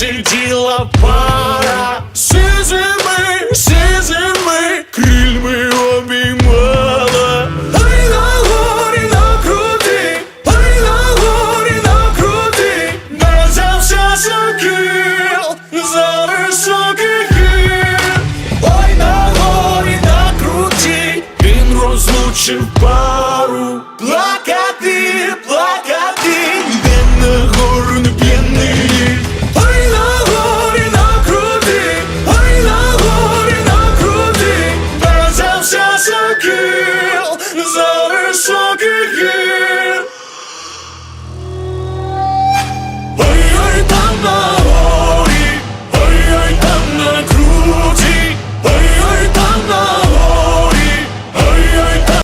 сиділа пара, сизими, сизими, крильми обіймала, Ай на горі на накрути, ай на горі на накрути, назявся за кіл, за високий хил, ой на горі на круті, він розлучив пару, плакав. На